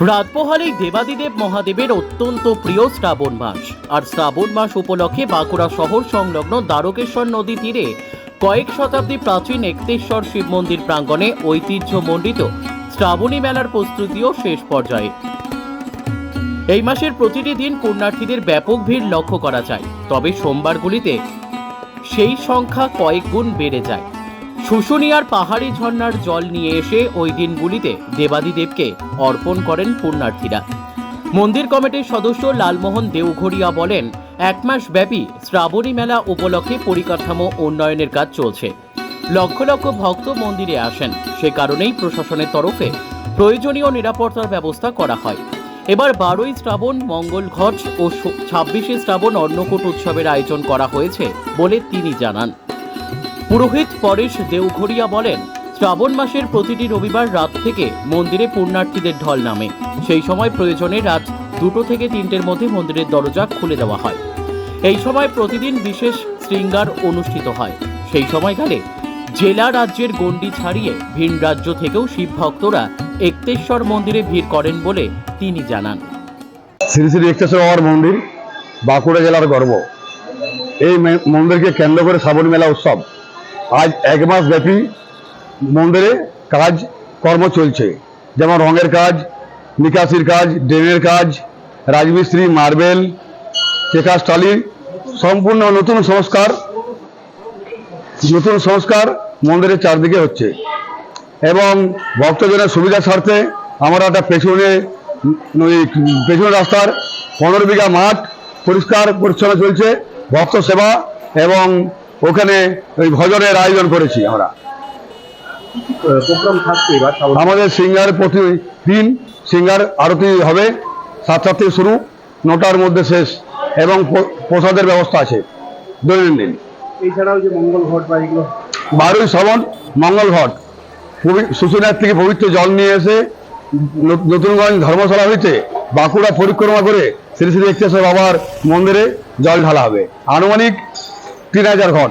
রাত দেবাদিদেব মহাদেবের অত্যন্ত প্রিয় শ্রাবণ মাস। আর শ্রাবণ মাস উপলক্ষে বাঁকুড়া শহর সংলগ্ন দ্বারকেশ্বর নদী তীরে কয়েক শতাব্দী প্রাচীন একতেশ্বর শিব মন্দির প্রাঙ্গণে ঐতিহ্যমণ্ডিত শ্রাবণী মেলার প্রস্তুতিও শেষ পর্যায়ে। এই মাসের প্রতিটি দিন পুণ্যার্থীদের ব্যাপক ভিড় লক্ষ্য করা যায়, তবে সোমবারগুলিতে সেই সংখ্যা কয়েক গুণ বেড়ে যায়। শুশুনিয়ার পাহাড়ি ঝর্ণার জল নিয়ে এসে ওই দিনগুলিতে দেবাদিদেবকে অর্পণ করেন পুণ্যার্থীরা। মন্দির কমিটির সদস্য লালমোহন দেওঘরিয়া বলেন, এক মাস ব্যাপী শ্রাবণী মেলা উপলক্ষে পরিকাঠামো উন্নয়নের কাজ চলছে। লক্ষ লক্ষ ভক্ত মন্দিরে আসেন। সে কারণেই প্রশাসনের তরফে প্রয়োজনীয় নিরাপত্তার ব্যবস্থা করা হয়। এবার বারোই শ্রাবণ মঙ্গল ঘট ও ছাব্বিশে শ্রাবণ অন্নকূট উৎসবের আয়োজন করা হয়েছে বলে তিনি জানান। পুরোহিত পরেশ দেওঘরিয়া বলেন, শ্রাবণ মাসের প্রতিটি রবিবার রাত থেকে মন্দিরে পুণ্যার্থীদের ঢল নামে। সেই সময় প্রয়োজনে রাত দুটো থেকে তিনটের মধ্যে মন্দিরের দরজা খুলে দেওয়া হয়। এই সময় প্রতিদিন বিশেষ শৃঙ্গার অনুষ্ঠিত হয়। সেই সময়কালে জেলা রাজ্যের গণ্ডি ছাড়িয়ে ভিন রাজ্য থেকেও শিব ভক্তরা একতেশ্বর মন্দিরে ভিড় করেন বলে তিনি জানান। শ্রী শ্রী একটেশ্বর মন্দির বাঁকুড়া জেলার গর্ব। এই মন্দিরকে কেন্দ্র করে শ্রাবণী মেলা উৎসব। আজ এক মাস ব্যাপী মন্দিরে কাজ, কর্ম চলছে। যেমন রঙের কাজ, নিকাশির কাজ, ড্রেনের কাজ, রাজমিস্ত্রি, মার্বেল চেকাস টালি সম্পূর্ণ নতুন সংস্কার নতুন সংস্কার মন্দিরের চারদিকে হচ্ছে। এবং ভক্তজনের সুবিধা স্বার্থে আমরা একটা পেছনে পেছনে রাস্তার পনেরো বিঘা মাঠ পরিষ্কার পরিচ্ছন্ন চলছে। ভক্ত সেবা এবং ওখানে ওই ভজনের আয়োজন করেছি আমরা। আমাদের সিঙ্গার প্রতি দিন সিঙ্গার আরতি হবে সাতটা থেকে শুরু নটার মধ্যে শেষ এবং প্রসাদের ব্যবস্থা আছে দৈনন্দিন। এছাড়াও যে মঙ্গল ঘট বা এগুলো? বারোই শ্রবণ মঙ্গল ঘট। শুশুনিয়ার থেকে পবিত্র জল নিয়ে এসে নতুনগঞ্জ ধর্মশালা হয়েছে বাঁকুড়া পরিক্রমা করে শ্রী শ্রী একটেশ্বর বাবার মন্দিরে জল ঢালা হবে। আনুমানিক তিন হাজার ঘর।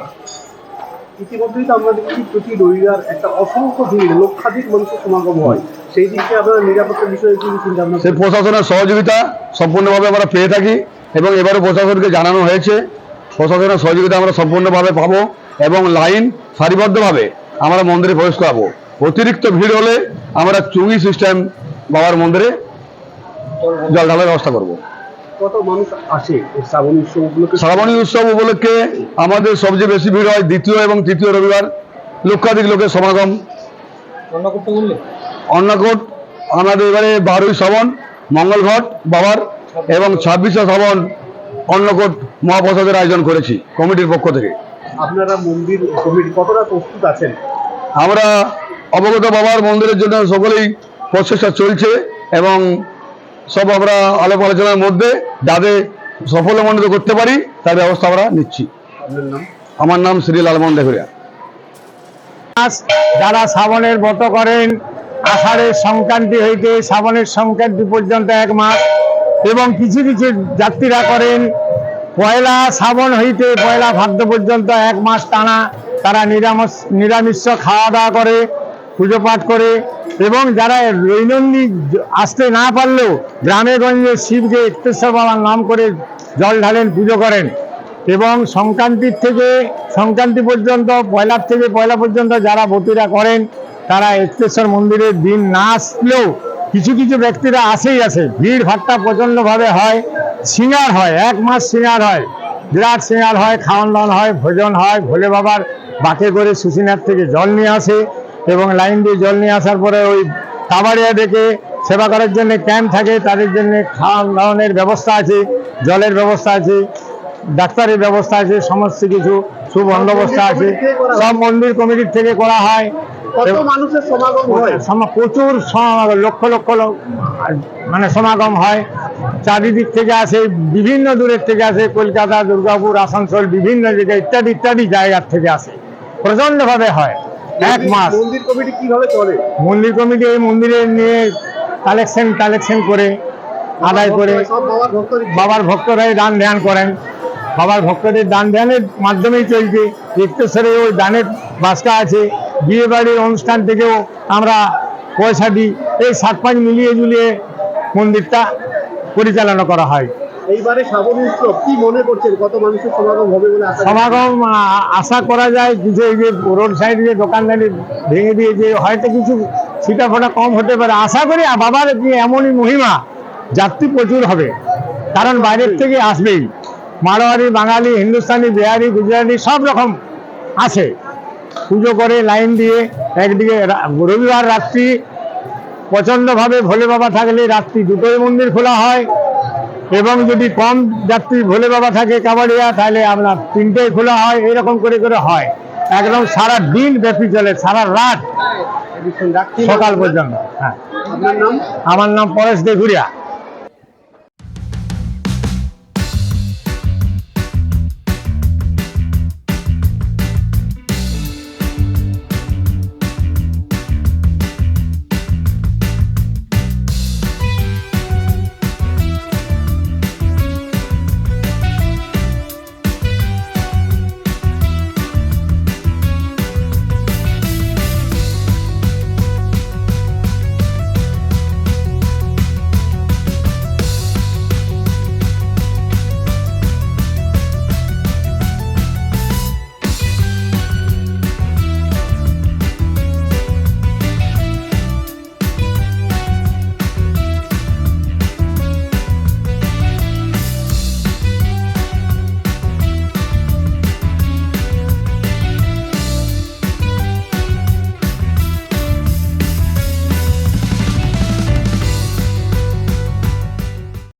ইতিমধ্যেই তো আমরা দেখছি প্রতি রবিবার একটা অসংখ্য ভিড় লক্ষাধিক মানুষের সমাগম হয়। সেই দিকে আপনারা নিরাপত্তার বিষয়ে কি চিন্তা ভাবনা সেই প্রশাসনের সহযোগিতা সম্পূর্ণভাবে আমরা পেয়ে থাকি এবং এবারও প্রশাসনকে জানানো হয়েছে প্রশাসনের সহযোগিতা আমরা সম্পূর্ণভাবে পাবো এবং লাইন সারিবদ্ধভাবে আমরা মন্দিরে প্রবেশ করাবো। অতিরিক্ত ভিড় হলে আমরা চুঙ্গি সিস্টেম বাবার মন্দিরে জল ঢালার ব্যবস্থা করব। কত মানুষ আসে এই উৎসব উপলক্ষে? শ্রাবণী উৎসব উপলক্ষে আমাদের সবচেয়ে বেশি ভিড় হয় দ্বিতীয় এবং তৃতীয় রবিবার লক্ষাধিক লোকের সমাগম। অন্নকোট আমাদের এবারে বারোই শ্রাবণ মঙ্গলঘট বাবার এবং ছাব্বিশে শ্রাবণ অন্নকোট মহাপ্রসাদের আয়োজন করেছি কমিটির পক্ষ থেকে। আপনারা মন্দির কমিটি কতটা প্রস্তুত আছেন? আমরা অবগত বাবার মন্দিরের জন্য সকলেই প্রচেষ্টা চলছে এবং সব আমরা আলাপ আলোচনার মধ্যে যাতে সফলমণ্ডিত করতে পারি তার ব্যবস্থা আমরা নিচ্ছি। আমার নাম শ্রী লালমোহন দেখুরিয়া যারা শ্রাবণের ব্রত করেন আষাঢ়ের সংক্রান্তি হইতে শ্রাবণের সংক্রান্তি পর্যন্ত এক মাস এবং কিছু কিছু যাত্রীরা করেন পয়লা শ্রাবণ হইতে পয়লা ভাদ্র পর্যন্ত এক মাস টানা তারা নিরামিষ নিরামিষ খাওয়া দাওয়া করে পুজো পাঠ করে এবং যারা দৈনন্দিন আসতে না পারলেও গ্রামে গঞ্জে শিবকে একটেশ্বর বাবার নাম করে জল ঢালেন, পুজো করেন। এবং সংক্রান্তির থেকে, সংক্রান্তি পর্যন্ত পয়লার থেকে পয়লা পর্যন্ত যারা ভর্তিরা করেন, তারা একটেশ্বর মন্দিরের দিন না আসলেও কিছু কিছু ব্যক্তিরা আসেই আসে। ভিড় ভাট্টা প্রচণ্ডভাবে হয়, সিঙ্গার হয়, এক মাস সিঙ্গার হয়। বিরাট সিঙ্গার হয় খাওয়ান দাওয়ান হয়, ভোজন হয়, ভোলে বাবার বাঁকে করে সুসিনার থেকে জল নিয়ে আসে। এবং লাইন দিয়ে জল নিয়ে আসার পরে ওই কাবাড়িয়া ডেকে সেবা করার জন্য ক্যাম্প থাকে তাদের জন্য খাওয়ান দাওয়ানের ব্যবস্থা আছে জলের ব্যবস্থা আছে ডাক্তারের ব্যবস্থা আছে সমস্ত কিছু সুবন্দোবস্ত আছে। সব মন্দির কমিটির থেকে করা হয়। প্রচুর সমাগম, লক্ষ লক্ষ মানে সমাগম হয়। চারিদিক থেকে আসে বিভিন্ন দূরের থেকে আসে কলকাতা দুর্গাপুর আসানসোল বিভিন্ন জায়গায় ইত্যাদি ইত্যাদি জায়গার থেকে আসে। প্রচন্ডভাবে হয়। এক মাস। মন্দির কমিটি কীভাবে চলে মন্দির কমিটি এই মন্দিরে নিয়ে কালেকশন কালেকশন করে আদায় করে। বাবার ভক্ত ভক্তরাই দান ধ্যান করেন। বাবার ভক্তদের দান ধ্যানের মাধ্যমেই চলছে। একটেশ্বরে ওই দানের বাসটা আছে। বিয়ে বাড়ির অনুষ্ঠান থেকেও আমরা পয়সা দিই। এই সাত পাঁচ মিলিয়ে জুলিয়ে মন্দিরটা পরিচালনা করা হয়। এইবারে শ্রাবণ উৎসব কি মনে করছেন? কত মানুষের সমাগম হবে বলে আশা সমাগম আশা করা যায় কিছু এই যে রোড সাইডে যে দোকানদারি ভেঙে দিয়েছে হয়তো কিছু ছিটা ফোটা কম হতে পারে। আশা করি বাবার যে এমনই মহিমা যাত্রী প্রচুর হবে। কারণ বাইরের থেকে আসবেই। মারোয়ারি বাঙালি হিন্দুস্তানি বিহারি গুজরাটি সব রকম আসে পুজো করে লাইন দিয়ে একদিকে রবিবার রাত্রি প্রচণ্ডভাবে ভোলে বাবা থাকলে রাত্রি দুটোই মন্দির খোলা হয়। এবং যদি কম যাত্রী ভোলে বাবা থাকে কাবাডিয়া তাহলে আপনার তিনটেই খোলা হয় এরকম করে করে হয়। একদম সারা দিন ব্যাপী চলে সারা রাত। সকাল পর্যন্ত হ্যাঁ। নাম? আমার নাম পরেশ দেঘুরিয়া